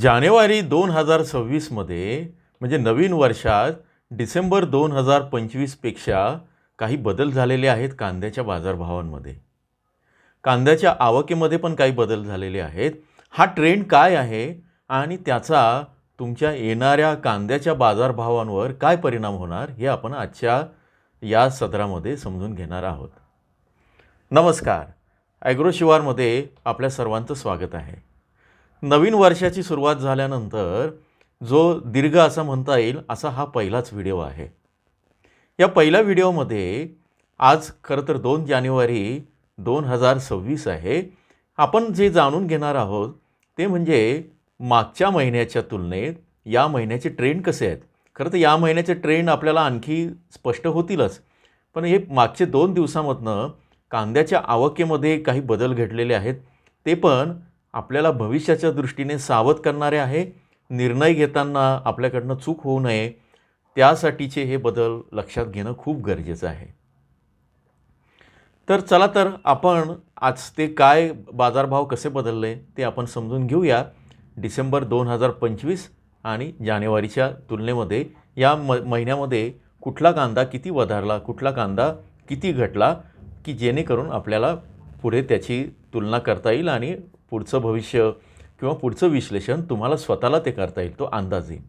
जानेवारी दोन हजार सव्वीसमध्ये म्हणजे नवीन वर्षात डिसेंबर दोन हजार पंचवीसपेक्षा काही बदल झालेले आहेत कांद्याच्या बाजारभावांमध्ये. कांद्याच्या आवकेमध्ये पण काही बदल झालेले आहेत. हा ट्रेंड काय आहे आणि त्याचा तुमच्या येणाऱ्या कांद्याच्या बाजारभावांवर काय परिणाम होणार हे आपण आजच्या या सदरामध्ये समजून घेणार आहोत. नमस्कार. ॲग्रो शिवारमध्ये आपल्या सर्वांचं स्वागत आहे. नवीन वर्षाची सुरुवात झाल्यानंतर जो दीर्घ असा म्हणता येईल असा हा पहिलाच व्हिडिओ आहे. या पहिल्या व्हिडिओमध्ये आज खरं तर दोन जानेवारी दोन हजार सव्वीस आहे. आपण जे जाणून घेणार आहोत ते म्हणजे मागच्या महिन्याच्या तुलनेत या महिन्याचे ट्रेंड कसे आहेत? खरं तर या महिन्याचे ट्रेंड आपल्याला आणखी स्पष्ट होतीलच. पण हे मागचे दोन दिवसामधनं कांद्याच्या आवकेमध्ये काही बदल घडलेले आहेत. ते पण आपल्याला भविष्याच्या दृष्टीने सावध करणारे आहे निर्णय घेताना आपल्याकडनं चूक होऊ नये त्यासाठीचे हे बदल लक्षात घेणं खूप गरजेचं आहे. तर चला तर आपण आज ते काय बाजारभाव कसे बदलले ते आपण समजून घेऊया. डिसेंबर दोन हजार पंचवीस आणि जानेवारीच्या तुलनेमध्ये या म महिन्यामध्ये कुठला कांदा किती वधारला कुठला कांदा किती घटला की जेणेकरून आपल्याला पुढे त्याची तुलना करता येईल आणि पुढचं भविष्य किंवा पुढचं विश्लेषण तुम्हाला स्वतःला ते करता येईल तो अंदाज येईल.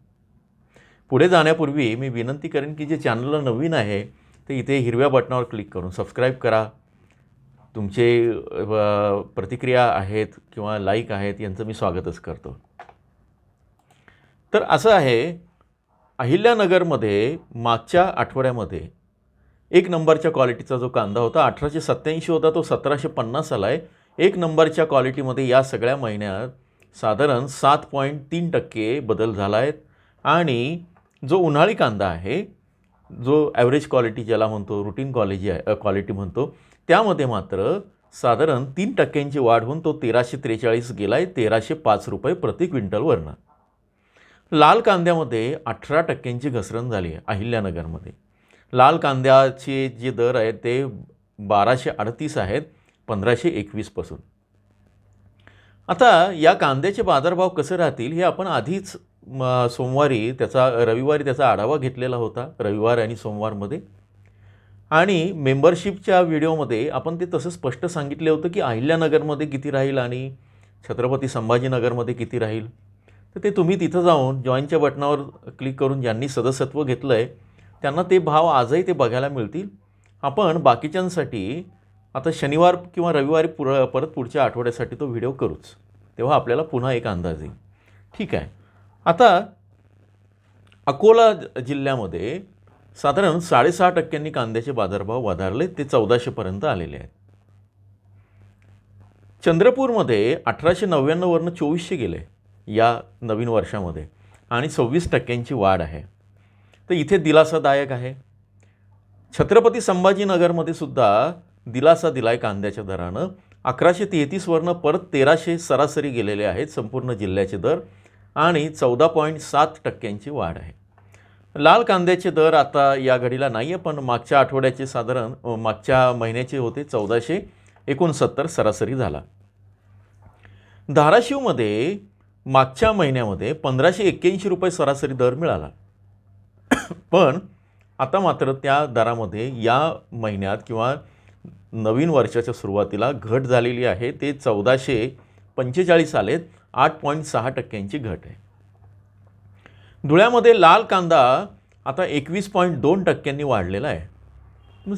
पुढे जाण्यापूर्वी मी विनंती करेन की जे चॅनलला नवीन आहे ते इथे हिरव्या बटनावर क्लिक करून सबस्क्राईब करा. तुमचे प्रतिक्रिया आहेत किंवा लाईक आहेत यांचं मी स्वागतच करतो. तर असं आहे अहिल्यानगरमध्ये मागच्या आठवड्यामध्ये एक नंबरच्या क्वालिटीचा जो कांदा होता अठराशे सत्त्याऐंशी होता तो सतराशे पन्नास आला आहे एक नंबरच्या क्वालिटीमध्ये या सगळ्या महिन्यात साधारण सात पॉईंट तीन टक्के बदल झाला आहेत आणि जो उन्हाळी कांदा आहे जो ॲव्हरेज क्वालिटी ज्याला म्हणतो रुटीन क्वालिटी आहे क्वालिटी म्हणतो त्यामध्ये मात्र साधारण तीन टक्क्यांची वाढ होऊन तो तेराशे त्रेचाळीस गेला आहे तेराशे पाच रुपये प्रति क्विंटलवरनं लाल कांद्यामध्ये अठरा टक्क्यांची घसरण झाली आहे अहिल्यानगरमध्ये. लाल कांद्याचे जे दर आहेत ते बाराशे अडतीस आहेत. पंधराशे एकवीसपासून आता या कांद्याचे बाजारभाव कसे राहतील हे आपण आधीच सोमवारी त्याचा रविवारी त्याचा आढावा घेतलेला होता रविवार आणि सोमवारमध्ये. आणि मेंबरशिपच्या व्हिडिओमध्ये आपण ते तसं स्पष्ट सांगितले होतं की अहिल्यानगरमध्ये किती राहील आणि छत्रपती संभाजीनगरमध्ये किती राहील. तर ते तुम्ही तिथं जाऊन जॉईनच्या बटनावर क्लिक करून ज्यांनी सदस्यत्व घेतलं आहे त्यांना ते भाव आजही ते बघायला मिळतील. आपण बाकीच्यांसाठी आता शनिवार किंवा रविवारी पुर परत पुढच्या आठवड्यासाठी तो व्हिडिओ करूच. तेव्हा आपल्याला पुन्हा एक अंदाज येईल. ठीक आहे. आता अकोला जिल्ह्यामध्ये साधारण साडेसहा टक्क्यांनी कांद्याचे बाजारभाव वधारले ते चौदाशेपर्यंत आलेले आहेत. चंद्रपूरमध्ये अठराशे नव्याण्णववरनं चोवीसशे गेले या नवीन वर्षामध्ये आणि सव्वीस टक्क्यांची वाढ आहे. तर इथे दिलासादायक आहे. छत्रपती संभाजीनगरमध्ये सुद्धा दिलासा दिलाय कांद्याच्या दरानं. अकराशे तेहतीसवरनं परत तेराशे सरासरी गेलेले आहेत संपूर्ण जिल्ह्याचे दर आणि चौदा पॉईंट सात टक्क्यांची वाढ आहे. लाल कांद्याचे दर आता या घडीला नाही आहे पण मागच्या आठवड्याचे साधारण मागच्या महिन्याचे होते चौदाशे एकोणसत्तर सरासरी झाला. धाराशिवमध्ये मागच्या महिन्यामध्ये पंधराशे एक्क्याऐंशी रुपये सरासरी दर मिळाला. पण आता मात्र त्या दरामध्ये या महिन्यात किंवा नवीन वर्षाच्या सुरुवातीला घट झालेली आहे. ते चौदाशे पंचेचाळीस आलेत आठ पॉईंट सहा टक्क्यांची घट आहे. धुळ्यामध्ये लाल कांदा आता एकवीस पॉईंट दोन टक्क्यांनी वाढलेला आहे.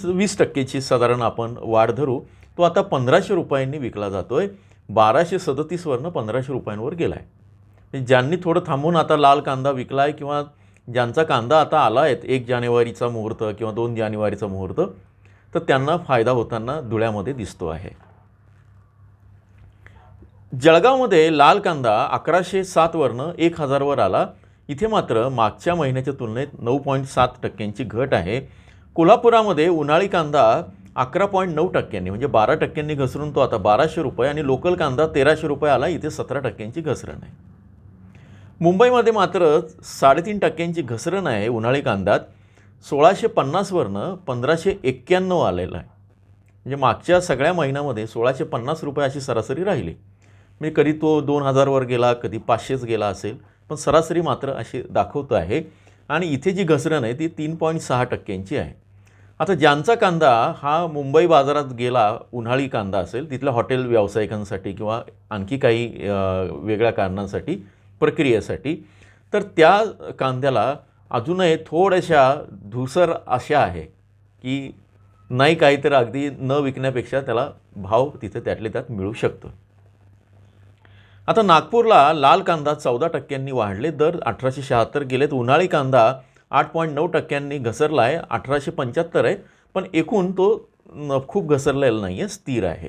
वीस टक्केची साधारण आपण वाढ धरू. तो आता पंधराशे रुपयांनी विकला जातो आहे बाराशे सदतीसवरनं पंधराशे रुपयांवर गेला आहे म्हणजे ज्यांनी थोडं थांबून आता लाल कांदा विकला आहे किंवा ज्यांचा कांदा आता आला आहे एक जानेवारीचा मुहूर्त किंवा दोन जानेवारीचा मुहूर्त तर त्यांना फायदा होताना धुळ्यामध्ये दिसतो आहे. जळगावमध्ये लाल कांदा अकराशे सातवरनं एक हजारवर आला. इथे मात्र मागच्या महिन्याच्या तुलनेत नऊ पॉईंट सात टक्क्यांची घट आहे. कोल्हापुरामध्ये उन्हाळी कांदा अकरा पॉईंट नऊ टक्क्यांनी म्हणजे बारा टक्क्यांनी घसरून तो आता बाराशे रुपये आणि लोकल कांदा तेराशे रुपये आला. इथे सतरा टक्क्यांची घसरण आहे. मुंबईमध्ये मात्र साडेतीन टक्क्यांची घसरण आहे उन्हाळी कांद्यात. सोळाशे पन्नासवरनं पंधराशे एक्क्याण्णव आलेलं आहे. म्हणजे मागच्या सगळ्या महिन्यामध्ये सोळाशे पन्नास रुपये अशी सरासरी राहिली. म्हणजे कधी तो दोन हजारवर गेला कधी पाचशेच गेला असेल पण सरासरी मात्र अशी दाखवतं आहे. आणि इथे जी घसरण आहे ती तीन पॉईंट सहा टक्क्यांची आहे. आता ज्यांचा कांदा हा मुंबई बाजारात गेला उन्हाळी कांदा असेल तिथल्या हॉटेल व्यावसायिकांसाठी किंवा आणखी काही वेगळ्या कारणांसाठी प्रक्रियेसाठी तर त्या कांद्याला अजूनही थोड्याशा धुसर अशा आहे की नाही काहीतरी अगदी न विकण्यापेक्षा त्याला भाव तिथे त्यातले त्यात मिळू शकतो. आता नागपूरला लाल कांदा चौदा टक्क्यांनी वाढले दर अठराशे शहात्तर गेलेत. उन्हाळी कांदा आठ पॉईंट नऊ टक्क्यांनी घसरला आहे अठराशे पंच्याहत्तर आहे पण एकूण तो खूप घसरलेला नाही आहे स्थिर आहे.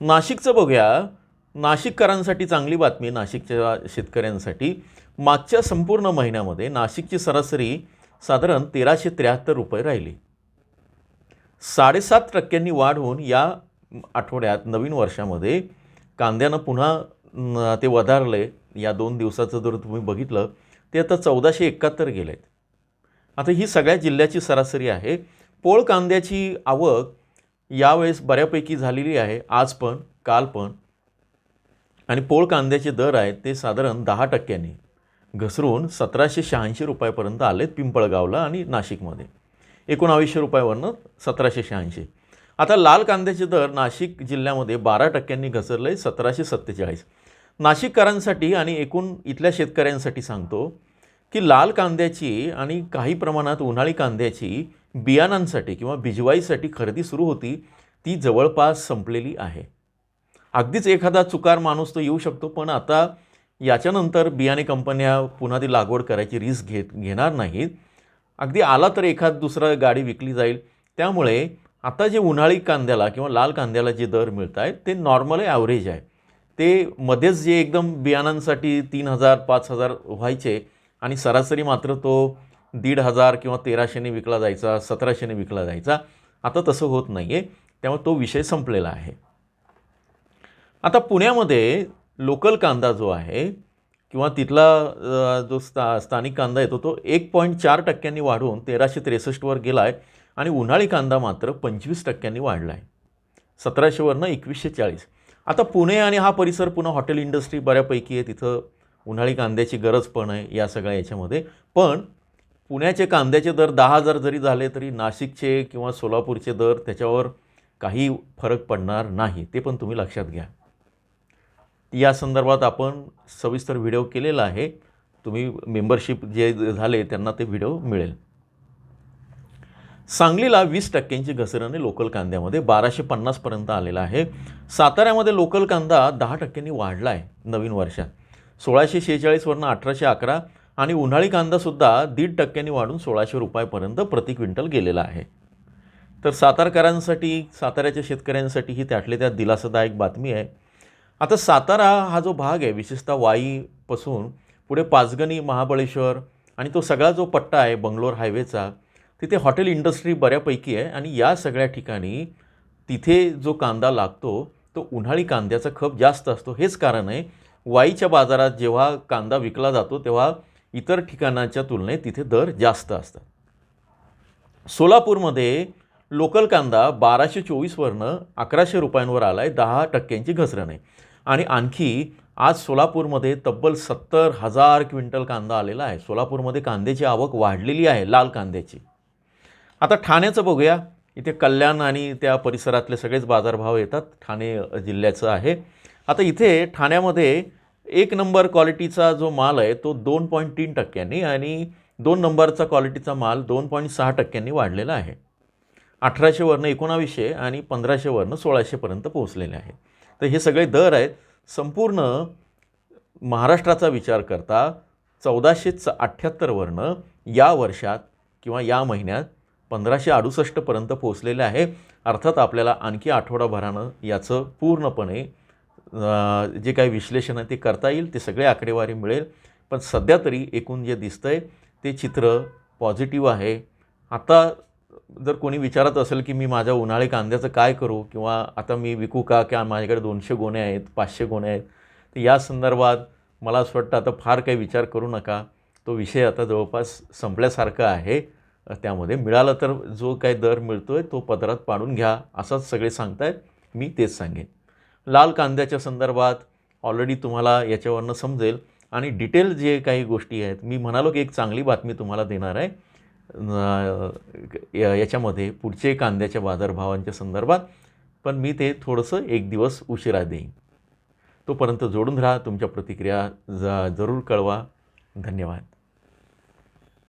नाशिकचं बघूया. नाशिककरांसाठी चांगली बातमी नाशिकच्या शेतकऱ्यांसाठी. मागच्या संपूर्ण महिन्यामध्ये नाशिकची सरासरी साधारण तेराशे त्र्याहत्तर रुपये राहिली. साडेसात टक्क्यांनी वाढ होऊन या आठवड्यात नवीन वर्षामध्ये कांद्यानं पुन्हा ते वधारले. या दोन दिवसाचं जर तुम्ही बघितलं ते आता चौदाशे एकाहत्तर गेले आहेत आता ही सगळ्या जिल्ह्याची सरासरी आहे. पोळ कांद्याची आवक यावेळेस बऱ्यापैकी झालेली आहे. आज पण काल पण. आणि पोळ कांद्याचे दर आहेत ते साधारण दहा टक्क्यांनी. घसरून सतराशे शहाऐंशी रुपयापर्यंत आलेत पिंपळगावला आणि नाशिकमध्ये. एकोणावीसशे रुपयावरनं सतराशे शहाऐंशी. आता लाल कांद्याचे दर नाशिक जिल्ह्यामध्ये बारा टक्क्यांनी घसरले सतराशे सत्तेचाळीस. नाशिककरांसाठी आणि एकूण इथल्या शेतकऱ्यांसाठी सांगतो की लाल कांद्याची आणि काही प्रमाणात उन्हाळी कांद्याची बियाणांसाठी किंवा भिजवाईसाठी खरेदी सुरू होती ती जवळपास संपलेली आहे. अगदीच एखादा चुकार माणूस तो येऊ शकतो पण आता याच्यानंतर बियाणे कंपन्या पुन्हा ती लागवड करायची रिस्क घेत घेणार नाहीत. अगदी आला तर एखाद दुसरा गाडी विकली जाईल. त्यामुळे आता जे उन्हाळी कांद्याला किंवा लाल कांद्याला जे दर मिळत आहेत ते नॉर्मल ॲव्हरेज आहे. ते मध्येच जे एकदम बियाणांसाठी तीन हजार पाच हजार व्हायचे आणि सरासरी मात्र तो दीड हजार किंवा तेराशेने विकला जायचा सतराशेने विकला जायचा. आता तसं होत नाही आहे त्यामुळे तो विषय संपलेला आहे. आता पुण्यामध्ये लोकल कांदा जो आहे किंवा तिथला जो स्था स्थानिक कांदा येतो तो एक पॉईंट चार टक्क्यांनी वाढून तेराशे त्रेसष्टवर गेला आहे आणि उन्हाळी कांदा मात्र पंचवीस टक्क्यांनी वाढला आहे सतराशेवरनं एकवीसशे चाळीस. आता पुणे आणि हा परिसर पुन्हा हॉटेल इंडस्ट्री बऱ्यापैकी आहे तिथं उन्हाळी कांद्याची गरज पण आहे या सगळ्या याच्यामध्ये. पण पुण्याचे कांद्याचे दर दहा हजार जरी झाले तरी नाशिकचे किंवा सोलापूरचे दर त्याच्यावर काही फरक पडणार नाही ते पण तुम्ही लक्षात घ्या. या संदर्भात आपण सविस्तर व्हिडिओ केलेला आहे. तुम्ही मेंबरशिप जे झाले त्यांना ते व्हिडिओ मिळेल. सांगलीला वीस टक्क्यांची घसरण लोकल कांद्यामध्ये बाराशे पन्नासपर्यंत आलेला आहे. साताऱ्यामध्ये लोकल कांदा दहा टक्क्यांनी वाढला आहे नवीन वर्षात. सोळाशे शेहेचाळीसवरनं अठराशे अकरा आणि उन्हाळी कांदासुद्धा दीड टक्क्यांनी वाढून सोळाशे रुपयापर्यंत प्रति क्विंटल गेलेला आहे. तर सातारकरांसाठी साताऱ्याच्या शेतकऱ्यांसाठी ही त्यातल्या त्यात दिलासादायक बातमी आहे. आता सातारा हा जो भाग आहे विशेषतः वाईपासून पुढे पाचगणी महाबळेश्वर आणि तो सगळा जो पट्टा आहे बंगलोर हायवेचा तिथे हॉटेल इंडस्ट्री बऱ्यापैकी आहे आणि या सगळ्या ठिकाणी तिथे जो कांदा लागतो तो उन्हाळी कांद्याचा खप जास्त असतो. हेच कारण आहे वाईच्या बाजारात जेव्हा कांदा विकला जातो तेव्हा इतर ठिकाणाच्या तुलनेत तिथे दर जास्त असतात. सोलापूरमध्ये लोकल कांदा बाराशे चोवीसवरनं अकराशे रुपयांवर आला आहे दहा टक्क्यांची घसरण आहे. आणि आणखी आज सोलापूरमध्ये तब्बल सत्तर हजार क्विंटल कांदा आलेला आहे. सोलापूरमध्ये कांद्याची आवक वाढलेली आहे लाल कांद्याची. आता ठाण्याचं बघूया. इथे कल्याण आणि त्या परिसरातले सगळेच बाजारभाव येतात. ठाणे जिल्ह्याचं आहे. आता इथे ठाण्यामध्ये एक नंबर क्वालिटीचा जो माल आहे तो दोन पॉईंट तीन टक्क्यांनी आणि दोन नंबरचा क्वालिटीचा माल दोन पॉईंट सहा टक्क्यांनी वाढलेला आहे. अठराशेवरनं एकोणावीसशे आणि पंधराशेवरनं सोळाशेपर्यंत पोहोचलेले आहेत तर हे सगळे दर आहेत. संपूर्ण महाराष्ट्राचा विचार करता चौदाशे च अठ्ठ्याहत्तरवरनं या वर्षात किंवा या महिन्यात पंधराशे अडुसष्टपर्यंत पोहोचलेले आहे. अर्थात आपल्याला आणखी आठवडाभरानं याचं पूर्णपणे जे काही विश्लेषण आहे ते करता येईल ते सगळे आकडेवारी मिळेल. पण सध्या तरी एकूण जे दिसतं आहे ते चित्र पॉझिटिव्ह आहे. आता जर कोणी विचारत असेल की मी माझ्या उन्हाळी कांद्याचं काय करू किंवा आता मी विकू का किंवा माझ्याकडे दोनशे गोणे आहेत पाचशे गोणे आहेत तर या संदर्भात मला असं वाटतं आता फार काही विचार करू नका. तो विषय आता जवळपास संपल्यासारखा आहे. त्यामध्ये मिळालं तर जो काही दर मिळतो आहे तो पदरात पाडून घ्या असंच सगळे सांगतायत. मी तेच सांगेन. लाल कांद्याच्या संदर्भात ऑलरेडी तुम्हाला याच्यावरनं समजेल. आणि डिटेल जे काही गोष्टी आहेत मी म्हणालो की एक चांगली बातमी तुम्हाला देणार आहे. याच्यामध्ये पुढचे कांद्याच्या बाजारभावांच्या संदर्भात पण मी ते थोडंसं एक दिवस उशिरा देईन. तोपर्यंत जोडून राहा तुमच्या प्रतिक्रिया ज जरूर कळवा. धन्यवाद.